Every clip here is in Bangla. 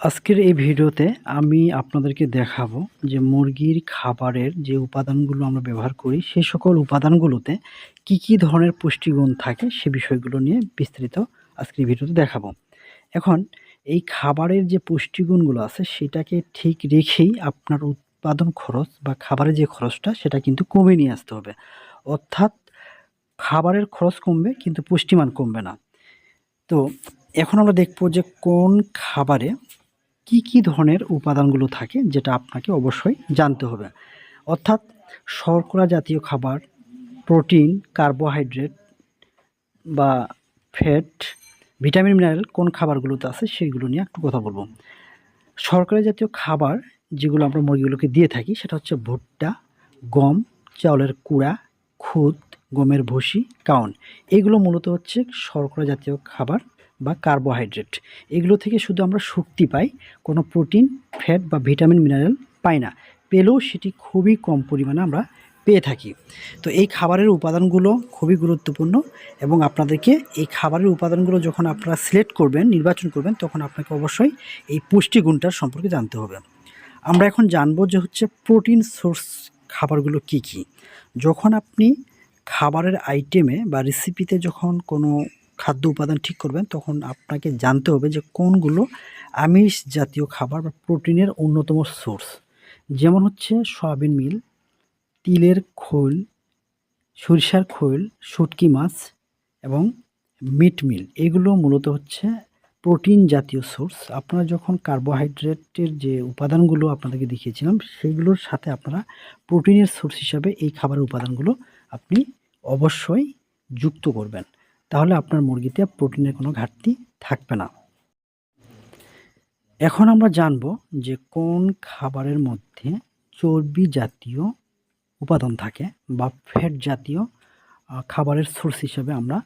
আজকের এই ভিডিওতে আমি আপনাদেরকে দেখাবো যে মুরগির খাবারের যে উপাদানগুলো আমরা ব্যবহার করি সেই সকল উপাদানগুলোতে কি কি ধরনের পুষ্টিগুণ থাকে সে বিষয়গুলো নিয়ে বিস্তারিত আজকের ভিডিওতে দেখাবো। এখন এই খাবারের যে পুষ্টিগুণগুলো আছে, সেটাকে ঠিক রেখেই আপনার উৎপাদন খরচ বা খাবারের যে খরচটা, সেটা কিন্তু কমে নিয়ে আসতে হবে। অর্থাৎ খাবারের খরচ কমবে, কিন্তু পুষ্টিমান কমবে না। তো এখন আমরা দেখব যে কোন খাবারে কি কি ধরনের উপাদানগুলো থাকে যেটা আপনাকে অবশ্যই জানতে হবে? অর্থাৎ শর্করা জাতীয় খাবার, প্রোটিন, কার্বোহাইড্রেট বা ফ্যাট, ভিটামিন, মিনারেল কোন খাবারগুলোতে আছে সেইগুলো নিয়ে একটু কথা বলব। শর্করা জাতীয় খাবার যেগুলো আমরা মুরগিগুলোকে দিয়ে থাকি সেটা হচ্ছে ভুট্টা, গম, চাউলের কুড়া, খুদ, গমের ভুসি কাউন এগুলো মূলত হচ্ছে শর্করা জাতীয় খাবার বা কার্বোহাইড্রেট এগুলো থেকে শুধু আমরা শক্তি পাই, কোনো প্রোটিন ফ্যাট বা ভিটামিন মিনারেল পাই না। পেলেও সেটি খুবই কম পরিমাণে আমরা পেয়ে থাকি। তো এই খাবারের উপাদানগুলো খুবই গুরুত্বপূর্ণ এবং আপনাদেরকে এই খাবারের উপাদানগুলো যখন আপনারা সিলেক্ট করবেন, নির্বাচন করবেন, তখন আপনাকে অবশ্যই এই পুষ্টিগুণটার সম্পর্কে জানতে হবে। আমরা এখন জানব যে হচ্ছে প্রোটিন সোর্স খাবারগুলো কি কি। যখন আপনি খাবারের আইটেমে বা রেসিপিতে যখন কোনো খাদ্য উপাদান ঠিক করবেন, তখন আপনাকে জানতে হবে যে কোনগুলো আমিষ জাতীয় খাবার বা প্রোটিনের অন্যতম সোর্স। যেমন হচ্ছে সয়াবিন মিল, তিলের খোল, সরিষার খোল, শুটকি মাছ এবং মিট মিল। এগুলো মূলত হচ্ছে প্রোটিন জাতীয় সোর্স। আপনারা যখন কার্বোহাইড্রেটের যে উপাদানগুলো আপনাদেরকে দেখিয়েছিলাম, সেগুলোর সাথে আপনারা প্রোটিনের সোর্স হিসাবে এই খাবারের উপাদানগুলো আপনি অবশ্যই যুক্ত করবেন। তাহলে আপনার মুরগিতে প্রোটিনের কোনো ঘাটতি থাকবে না। এখন আমরা জানব যে কোন খাবারের মধ্যে চর্বি জাতীয় উপাদান থাকে বা ফ্যাট জাতীয় খাবারের সোর্স হিসেবে আমরা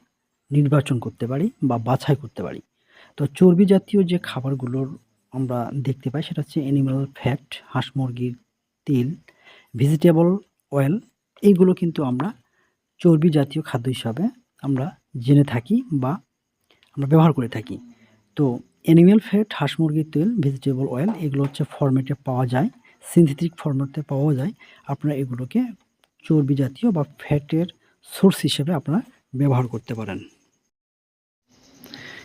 নির্বাচন করতে পারি বা বাছাই করতে পারি। তো চর্বি জাতীয় যে খাবারগুলোর আমরা দেখতে পাই সেটা হচ্ছে অ্যানিমাল ফ্যাট হাঁস মুরগির তেল ভেজিটেবল অয়েল এইগুলো কিন্তু আমরা চর্বি জাতীয় খাদ্য হিসাবে আমরা জেনে থাকি বা আমরা ব্যবহার করে থাকি। তো অ্যানিম্যাল ফ্যাট হাঁস মুরগির তেল ভেজিটেবল অয়েল এগুলো হচ্ছে ফরম্যাটে পাওয়া যায় সিনথেটিক ফরম্যাটে পাওয়া যায়। আপনারা এগুলোকে চর্বি জাতীয় বা ফ্যাটের সোর্স হিসেবে আপনারা ব্যবহার করতে পারেন।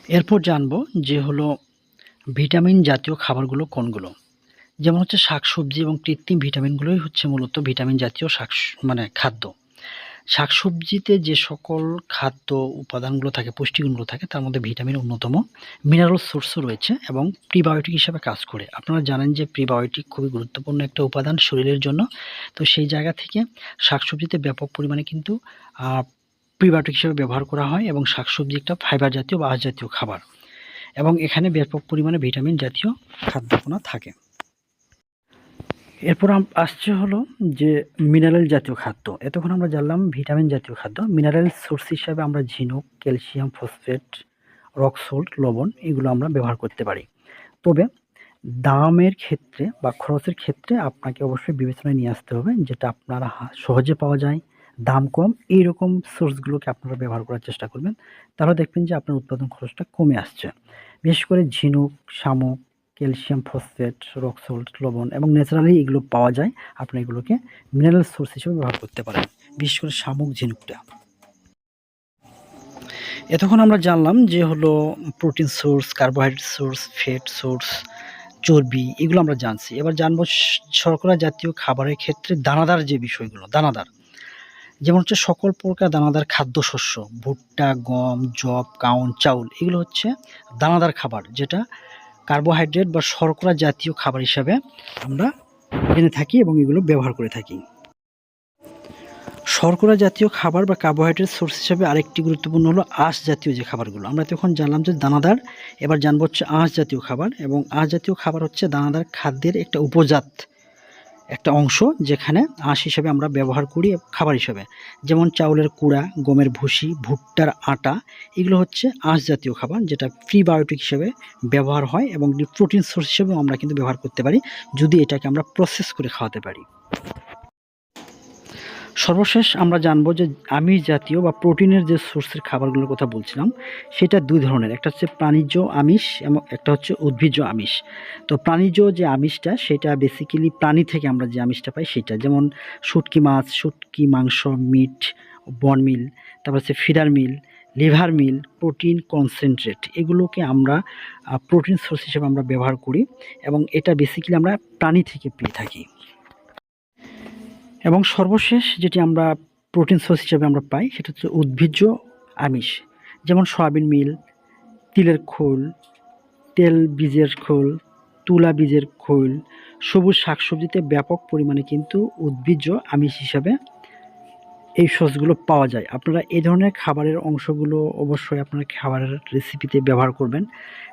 এরপর জানব যে হলো ভিটামিন জাতীয় খাবারগুলো কোনগুলো? যেমন হচ্ছে শাকসবজি এবং কৃত্রিম ভিটামিনগুলোই হচ্ছে মূলত ভিটামিন জাতীয় শাক মানে খাদ্য। শাকসবজিতে যে সকল খাদ্য উপাদানগুলো থাকে, পুষ্টিগুণগুলো থাকে, তার মধ্যে ভিটামিন অন্যতম। মিনারেল সোর্সও রয়েছে এবং প্রিবায়োটিক হিসাবে কাজ করে। আপনারা জানেন যে প্রিবায়োটিক খুবই গুরুত্বপূর্ণ একটা উপাদান শরীরের জন্য। তো সেই জায়গা থেকে শাকসবজিতে ব্যাপক পরিমাণে কিন্তু প্রিবায়োটিক হিসেবে ব্যবহার করা হয় এবং শাকসবজি একটা ফাইবার জাতীয় বা জাতীয় খাবার। এবং এখানে ব্যাপক পরিমাণে ভিটামিন জাতীয় খাদ্যকণা থাকে। এরপর আসছে হলো যে মিনারেল জাতীয় খাদ্য। এতক্ষণ আমরা জানলাম ভিটামিন জাতীয় খাদ্য। মিনারেল সোর্স হিসাবে আমরা ঝিনুক ক্যালসিয়াম ফসফেট রক সল্ট লবণ এগুলো আমরা ব্যবহার করতে পারি। তবে দামের ক্ষেত্রে বা খরচের ক্ষেত্রে আপনাকে অবশ্যই বিবেচনায় নিয়ে আসতে হবে যেটা আপনারা সহজে পাওয়া যায়, দাম কম এই রকম সোর্সগুলোকে আপনারা ব্যবহার করার চেষ্টা করবেন। তাহলে দেখবেন যে আপনার উৎপাদন খরচটা কমে আসছে। বিশেষ করে ঝিনুক, শামুক ক্যালসিয়াম, ফসফেট, রক সল্ট, লবণ এবং ন্যাচারালি এগুলো পাওয়া যায়। আপনি এগুলোকে মিনারেল সোর্স হিসেবে ব্যবহার করতে পারেন, বিশেষ করে শামুক, ঝিনুকটা। এতক্ষণ আমরা জানলাম যে হলো protein source carbohydrate source fat source চর্বি, এগুলো আমরা জানছি। এবার জানব শর্করা জাতীয় খাবারের ক্ষেত্রে দানাদার যে বিষয়গুলো, দানাদার। যেমন হচ্ছে সকল প্রকার দানাদার খাদ্যশস্য, ভুট্টা, গম জব কাউন, চাউল, এগুলো হচ্ছে দানাদার খাবার, যেটা কার্বোহাইড্রেট বা শর্করা জাতীয় খাবার হিসাবে আমরা জেনে থাকি এবং এগুলো ব্যবহার করে থাকি। শর্করা জাতীয় খাবার বা কার্বোহাইড্রেট সোর্স হিসাবে আরেকটি গুরুত্বপূর্ণ হলো আঁশ জাতীয় যে খাবারগুলো। আমরা তখন জানলাম যে দানাদার, এবার জানব হচ্ছে আঁশ জাতীয় খাবার এবং আঁশ জাতীয় খাবার হচ্ছে দানাদার খাদ্যের একটা উপজাত একটা অংশ যেখানে আঁশ হিসেবে আমরা ব্যবহার করি খাবার হিসেবে। যেমন চাউলের কুড়া, গমের ভুসি, ভুট্টার আটা, এগুলো হচ্ছে আঁশ জাতীয় খাবার যেটা প্রিবায়োটিক হিসেবে ব্যবহার হয় এবং প্রোটিন সোর্স হিসেবেও আমরা কিন্তু ব্যবহার করতে পারি, যদি এটাকে আমরা প্রসেস করে খাওয়াতে পারি। সর্বশেষ আমরা জানব যে আমিষ জাতীয় বা প্রোটিনের যে সোর্সের খাবারগুলোর কথা বলছিলাম, সেটা দুই ধরনের। একটা হচ্ছে প্রাণীজ আমিষ এবং একটা হচ্ছে উদ্ভিজ্জ আমিষ। তো প্রাণীজ যে আমিষটা, সেটা বেসিক্যালি প্রাণী থেকে আমরা যে আমিষটা পাই, সেটা যেমন শুটকি মাছ, শুটকি মাংস, মিট, বন মিল, তারপর হচ্ছে feeder meal, liver meal, protein concentrate, এগুলোকে আমরা প্রোটিন সোর্স হিসেবে আমরা ব্যবহার করি এবং এটা বেসিক্যালি আমরা প্রাণী থেকে পেয়ে থাকি। এবং সর্বশেষ যেটি আমরা প্রোটিন সোর্স হিসেবে আমরা পাই, সেটা হচ্ছে উদ্ভিজ্জ আমিষ। যেমন সয়াবিন মিল, তিলের খোল, তেল বীজের খোল, তুলা বীজের খোল, সবুজ শাকসবজিতে ব্যাপক পরিমাণে কিন্তু উদ্ভিজ্জ আমিষ হিসাবে এই সসগুলো পাওয়া যায়। আপনারা এই ধরনের খাবারের অংশগুলো অবশ্যই আপনারা খাবারের রেসিপিতে ব্যবহার করবেন।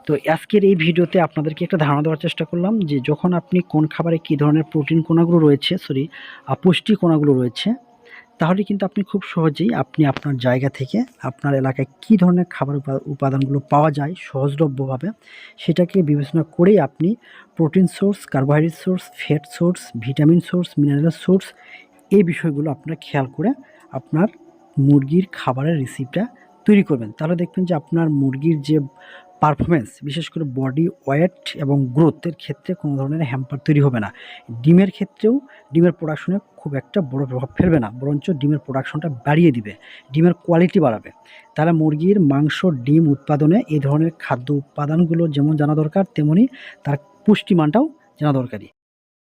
তো আজকের এই ভিডিওতে আপনাদেরকে একটা ধারণা দেওয়ার চেষ্টা করলাম যে যখন আপনি কোন খাবারে কী ধরনের প্রোটিন কণাগুলো রয়েছে সরি পুষ্টি কণাগুলো রয়েছে, তাহলে কিন্তু আপনি খুব সহজেই আপনি আপনার জায়গা থেকে আপনার এলাকায় কী ধরনের খাবার উপাদানগুলো পাওয়া যায় সহজলভ্যভাবে, সেটাকে বিবেচনা করেই আপনি protein source carbohydrate source fat source vitamin source mineral source এই বিষয়গুলো আপনার খেয়াল করে আপনার মুরগির খাবারের রেসিপিটা তৈরি করবেন। তাহলে দেখবেন যে আপনার মুরগির যে পারফরমেন্স বিশেষ করে বডি ওয়েট এবং গ্রোথের ক্ষেত্রে কোনো ধরনের হ্যাম্পার তৈরি হবে না। ডিমের ক্ষেত্রেও ডিমের প্রোডাকশনে খুব একটা বড় প্রভাব ফেলবে না, বরঞ্চ ডিমের প্রোডাকশনটা বাড়িয়ে দিবে, ডিমের কোয়ালিটি বাড়াবে। তাহলে মুরগির মাংস, ডিম উৎপাদনে এই ধরনের খাদ্য উপাদানগুলো যেমন জানা দরকার, তেমনি তার পুষ্টিমানটাও জানা দরকারি।